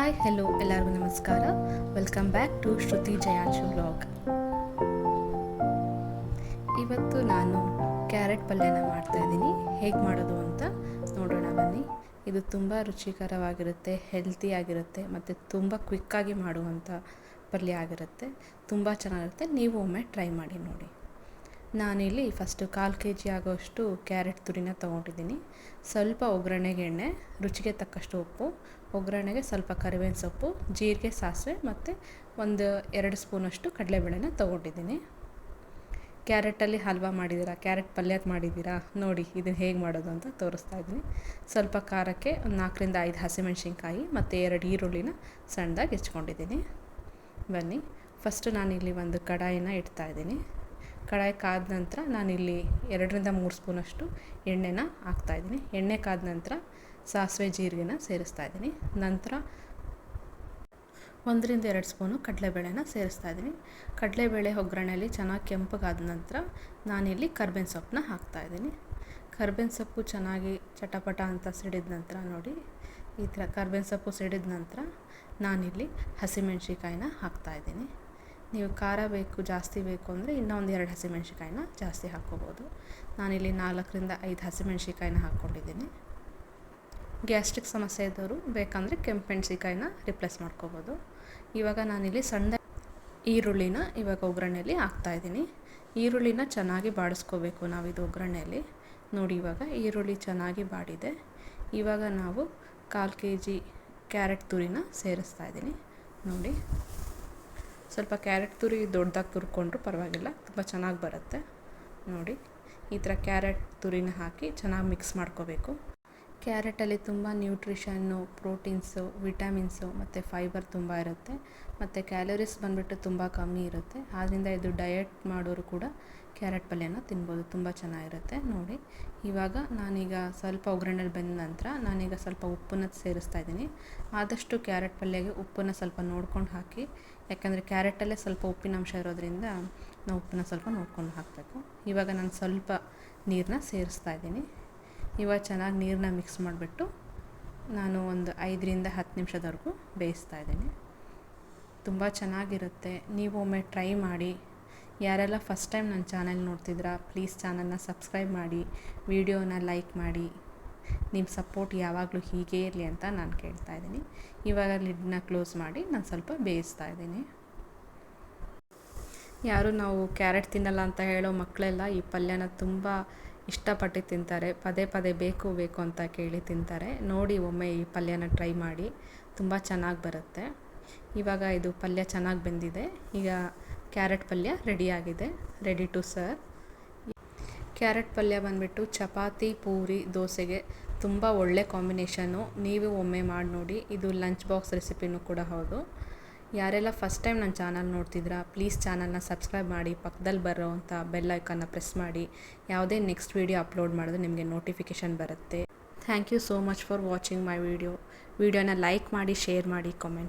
Hi hello ಎಲ್ಲರಿಗೂ ನಮಸ್ಕಾರ. Welcome back to Shruti Jayanshu blog ಇವತ್ತು ನಾನು ಕ್ಯಾರೆಟ್ ಪಲ್ಯನ ಮಾಡ್ತಾ ಇದ್ದೀನಿ. ಹೇಗೆ ಮಾಡೋದು ಅಂತ ನೋಡೋಣ, ಬನ್ನಿ. ಇದು ತುಂಬ ರುಚಿಕರವಾಗಿರುತ್ತೆ ಹೆಲ್ತಿ ಆಗಿರುತ್ತೆ, ಮತ್ತು ತುಂಬ ಕ್ವಿಕ್ಕಾಗಿ ಮಾಡುವಂಥ ಪಲ್ಯ ಆಗಿರುತ್ತೆ. ತುಂಬ ಚೆನ್ನಾಗಿರುತ್ತೆ. ನೀವು ಒಮ್ಮೆ ಟ್ರೈ ಮಾಡಿ ನೋಡಿ. ನಾನಿಲ್ಲಿ ಫಸ್ಟು ಕಾಲು ಕೆ ಜಿ ಆಗೋಷ್ಟು ಕ್ಯಾರೆಟ್ ತುರಿನ ತೊಗೊಂಡಿದ್ದೀನಿ. ಸ್ವಲ್ಪ ಒಗ್ಗರಣೆಗೆ ಎಣ್ಣೆ, ರುಚಿಗೆ ತಕ್ಕಷ್ಟು ಉಪ್ಪು, ಒಗ್ಗರಣೆಗೆ ಸ್ವಲ್ಪ ಕರಿಬೇವಿನ ಸೊಪ್ಪು, ಜೀರಿಗೆ, ಸಾಸಿವೆ ಮತ್ತು ಒಂದು ಎರಡು ಸ್ಪೂನಷ್ಟು ಕಡಲೆಬೇಳೆನ ತೊಗೊಂಡಿದ್ದೀನಿ. ಕ್ಯಾರೆಟಲ್ಲಿ ಹಲ್ವಾ ಮಾಡಿದ್ದೀರಾ, ಕ್ಯಾರೆಟ್ ಪಲ್ಯ ಮಾಡಿದ್ದೀರಾ, ನೋಡಿ ಇದನ್ನು ಹೇಗೆ ಮಾಡೋದು ಅಂತ ತೋರಿಸ್ತಾ ಇದ್ದೀನಿ. ಸ್ವಲ್ಪ ಖಾರಕ್ಕೆ ಒಂದು ನಾಲ್ಕರಿಂದ ಐದು ಹಸಿಮೆಣ್ಸಿನ್ಕಾಯಿ ಮತ್ತು ಎರಡು ಈರುಳ್ಳಿನ ಸಣ್ಣದಾಗಿ ಹೆಚ್ಕೊಂಡಿದ್ದೀನಿ ಬನ್ನಿ ಫಸ್ಟು ನಾನಿಲ್ಲಿ ಒಂದು ಕಡಾಯಿನ ಇಡ್ತಾ ಇದ್ದೀನಿ. ಕಡಾಯಿ ಕಾದ ನಂತರ ನಾನಿಲ್ಲಿ ಎರಡರಿಂದ ಮೂರು ಸ್ಪೂನಷ್ಟು ಎಣ್ಣೆನ ಹಾಕ್ತಾಯಿದ್ದೀನಿ ಎಣ್ಣೆ ಕಾದ ನಂತರ ಸಾಸಿವೆ ಜೀರಿಗೆನ ಸೇರಿಸ್ತಾ ಇದ್ದೀನಿ. ನಂತರ ಒಂದರಿಂದ ಎರಡು ಸ್ಪೂನು ಕಡಲೆಬೇಳೆನ ಸೇರಿಸ್ತಾ ಇದ್ದೀನಿ. ಕಡಲೆಬೇಳೆ ಒಗ್ಗರಣೆಯಲ್ಲಿ ಚೆನ್ನಾಗಿ ಕೆಂಪಗಾದ ನಂತರ ನಾನಿಲ್ಲಿ ಕರ್ಬೇವಿನ ಸೊಪ್ಪನ್ನ ಹಾಕ್ತಾಯಿದ್ದೀನಿ ಕರ್ಬೇವಿನ ಸೊಪ್ಪು ಚೆನ್ನಾಗಿ ಚಟಪಟ ಅಂತ ಸಿಡಿದ ನಂತರ ನೋಡಿ, ಈ ಥರ ಕರ್ಬೇವಿನ ಸೊಪ್ಪು ಸಿಡಿದ ನಂತರ ನಾನಿಲ್ಲಿ ಹಸಿಮೆಣ್ಸಿಕಾಯಿನ ಹಾಕ್ತಾಯಿದ್ದೀನಿ ನೀವು ಖಾರ ಬೇಕು, ಜಾಸ್ತಿ ಬೇಕು ಅಂದರೆ ಇನ್ನೂ ಒಂದು ಎರಡು ಹಸಿಮೆಣ್ಸಿಕಾಯಿನ ಜಾಸ್ತಿ ಹಾಕ್ಕೋಬೋದು. ನಾನಿಲ್ಲಿ ನಾಲ್ಕರಿಂದ ಐದು ಹಸಿಮೆಣ್ಸಿಕಾಯಿನ ಹಾಕ್ಕೊಂಡಿದ್ದೀನಿ. ಗ್ಯಾಸ್ಟ್ರಿಕ್ ಸಮಸ್ಯೆ ಇದ್ದವರು ಬೇಕಂದರೆ ಕೆಂಪು ಮೆಣಸಿಕಾಯಿನ ರಿಪ್ಲೇಸ್ ಮಾಡ್ಕೋಬೋದು. ಇವಾಗ ನಾನಿಲ್ಲಿ ಸಣ್ಣ ಈರುಳ್ಳಿನ ಇವಾಗ ಒಗ್ಗರಣೆಯಲ್ಲಿ ಹಾಕ್ತಾಯಿದ್ದೀನಿ ಈರುಳ್ಳಿನ ಚೆನ್ನಾಗಿ ಬಾಡಿಸ್ಕೋಬೇಕು ನಾವು ಇದು ಒಗ್ಗರಣೆಯಲ್ಲಿ. ನೋಡಿ ಇವಾಗ ಈರುಳ್ಳಿ ಚೆನ್ನಾಗಿ ಬಾಡಿದೆ. ಇವಾಗ ನಾವು ಕಾಲು ಕೆ ಜಿ ಕ್ಯಾರೆಟ್ ತುರಿನ ಸೇರಿಸ್ತಾ ಇದ್ದೀನಿ. ನೋಡಿ. ಸ್ವಲ್ಪ ಕ್ಯಾರೆಟ್ ತುರಿ ದೊಡ್ಡದಾಗಿ ತುರ್ಕೊಂಡ್ರೂ ಪರವಾಗಿಲ್ಲ, ತುಂಬ ಚೆನ್ನಾಗಿ ಬರುತ್ತೆ. ನೋಡಿ, ಈ ಥರ ಕ್ಯಾರೆಟ್ ತುರಿನ ಹಾಕಿ ಚೆನ್ನಾಗಿ ಮಿಕ್ಸ್ ಮಾಡ್ಕೋಬೇಕು. ಕ್ಯಾರೆಟಲ್ಲಿ ತುಂಬ ನ್ಯೂಟ್ರಿಷನ್ನು, ಪ್ರೋಟೀನ್ಸು, ವಿಟಮಿನ್ಸು ಮತ್ತು ಫೈಬರ್ ತುಂಬ ಇರುತ್ತೆ. ಮತ್ತು ಕ್ಯಾಲೋರೀಸ್ ಬಂದುಬಿಟ್ಟು ತುಂಬ ಕಮ್ಮಿ ಇರುತ್ತೆ. ಆದ್ದರಿಂದ ಇದು ಡಯಟ್ ಮಾಡೋರು ಕೂಡ ಕ್ಯಾರೆಟ್ ಪಲ್ಯನ ತಿನ್ಬೋದು. ತುಂಬ ಚೆನ್ನಾಗಿರುತ್ತೆ. ನೋಡಿ, ಇವಾಗ ನಾನೀಗ ಸ್ವಲ್ಪ ಒಗ್ಗರಣೆಲಿ ಬೆಂದ ನಂತರ ನಾನೀಗ ಸ್ವಲ್ಪ ಉಪ್ಪನ್ನು ಸೇರಿಸ್ತಾ ಇದ್ದೀನಿ. ಆದಷ್ಟು ಕ್ಯಾರೆಟ್ ಪಲ್ಯಗೆ ಉಪ್ಪನ್ನು ಸ್ವಲ್ಪ ನೋಡ್ಕೊಂಡು ಹಾಕಿ, ಯಾಕಂದರೆ ಕ್ಯಾರೆಟಲ್ಲೇ ಸ್ವಲ್ಪ ಉಪ್ಪಿನ ಅಂಶ ಇರೋದ್ರಿಂದ ನಾವು ಉಪ್ಪನ್ನು ಸ್ವಲ್ಪ ನೋಡ್ಕೊಂಡು ಹಾಕಬೇಕು. ಇವಾಗ ನಾನು ಸ್ವಲ್ಪ ನೀರನ್ನ ಸೇರಿಸ್ತಾ ಇದ್ದೀನಿ. ಇವಾಗ ಚೆನ್ನಾಗಿ ನೀರನ್ನ ಮಿಕ್ಸ್ ಮಾಡಿಬಿಟ್ಟು ನಾನು ಒಂದು ಐದರಿಂದ ಹತ್ತು ನಿಮಿಷದವರೆಗೂ ಬೇಯಿಸ್ತಾ ಇದ್ದೀನಿ. ತುಂಬ ಚೆನ್ನಾಗಿರುತ್ತೆ. ನೀವು ಒಮ್ಮೆ ಟ್ರೈ ಮಾಡಿ. ಯಾರೆಲ್ಲ ಫಸ್ಟ್ ಟೈಮ್ ನನ್ನ ಚಾನೆಲ್ ನೋಡ್ತಿದ್ರಾ ಪ್ಲೀಸ್ ಚಾನಲ್ನ ಸಬ್ಸ್ಕ್ರೈಬ್ ಮಾಡಿ. ವಿಡಿಯೋನ ಲೈಕ್ ಮಾಡಿ. ನಿಮ್ಮ ಸಪೋರ್ಟ್ ಯಾವಾಗಲೂ ಹೀಗೇ ಇರಲಿ ಅಂತ ನಾನು ಕೇಳ್ತಾ ಇದ್ದೀನಿ. ಇವಾಗ ಲಿಡ್ನ ಕ್ಲೋಸ್ ಮಾಡಿ ನಾನು ಸ್ವಲ್ಪ ಬೇಯಿಸ್ತಾ ಇದ್ದೀನಿ. ಯಾರು ನಾವು ಕ್ಯಾರೆಟ್ ತಿನ್ನಲ್ಲ ಅಂತ ಹೇಳೋ ಮಕ್ಕಳೆಲ್ಲ ಈ ಪಲ್ಯನ ತುಂಬ ಇಷ್ಟಪಟ್ಟು ತಿಂತಾರೆ. ಪದೇ ಪದೇ ಬೇಕು ಬೇಕು ಅಂತ ಕೇಳಿ ತಿಂತಾರೆ. ನೋಡಿ ಒಮ್ಮೆ ಈ ಪಲ್ಯನ ಟ್ರೈ ಮಾಡಿ. ತುಂಬ ಚೆನ್ನಾಗಿ ಬರುತ್ತೆ. ಇವಾಗ ಇದು ಪಲ್ಯ ಚೆನ್ನಾಗಿ ಬೆಂದಿದೆ. ಈಗ ಕ್ಯಾರೆಟ್ ಪಲ್ಯ ರೆಡಿಯಾಗಿದೆ ರೆಡಿ ಟು ಸರ್ ಕ್ಯಾರೆಟ್ ಪಲ್ಯ ಬಂದುಬಿಟ್ಟು ಚಪಾತಿ, ಪೂರಿ, ದೋಸೆಗೆ ತುಂಬ ಒಳ್ಳೆ ಕಾಂಬಿನೇಷನ್ನು ನೀವು ಒಮ್ಮೆ ಮಾಡಿ ನೋಡಿ ಇದು ಲಂಚ್ ಬಾಕ್ಸ್ ರೆಸಿಪಿನೂ ಕೂಡ ಹೌದು. ಯಾರೆಲ್ಲ ಫಸ್ಟ್ ಟೈಮ್ ನನ್ನ ಚಾನಲ್ ನೋಡ್ತಿದ್ರಾ ಪ್ಲೀಸ್ ಚಾನಲ್ನ ಸಬ್ಸ್ಕ್ರೈಬ್ ಮಾಡಿ ಪಕ್ಕದಲ್ಲಿ ಬರೋ ಅಂಥ ಬೆಲ್ ಐಕನ್ನ ಪ್ರೆಸ್ ಮಾಡಿ. ಯಾವುದೇ ನೆಕ್ಸ್ಟ್ ವೀಡಿಯೋ ಅಪ್ಲೋಡ್ ಮಾಡಿದ್ರೆ ನಿಮಗೆ ನೋಟಿಫಿಕೇಷನ್ ಬರುತ್ತೆ. Thank you so much for watching my video ವೀಡಿಯೋನ ಲೈಕ್ ಮಾಡಿ ಶೇರ್ ಮಾಡಿ ಕಾಮೆಂಟ್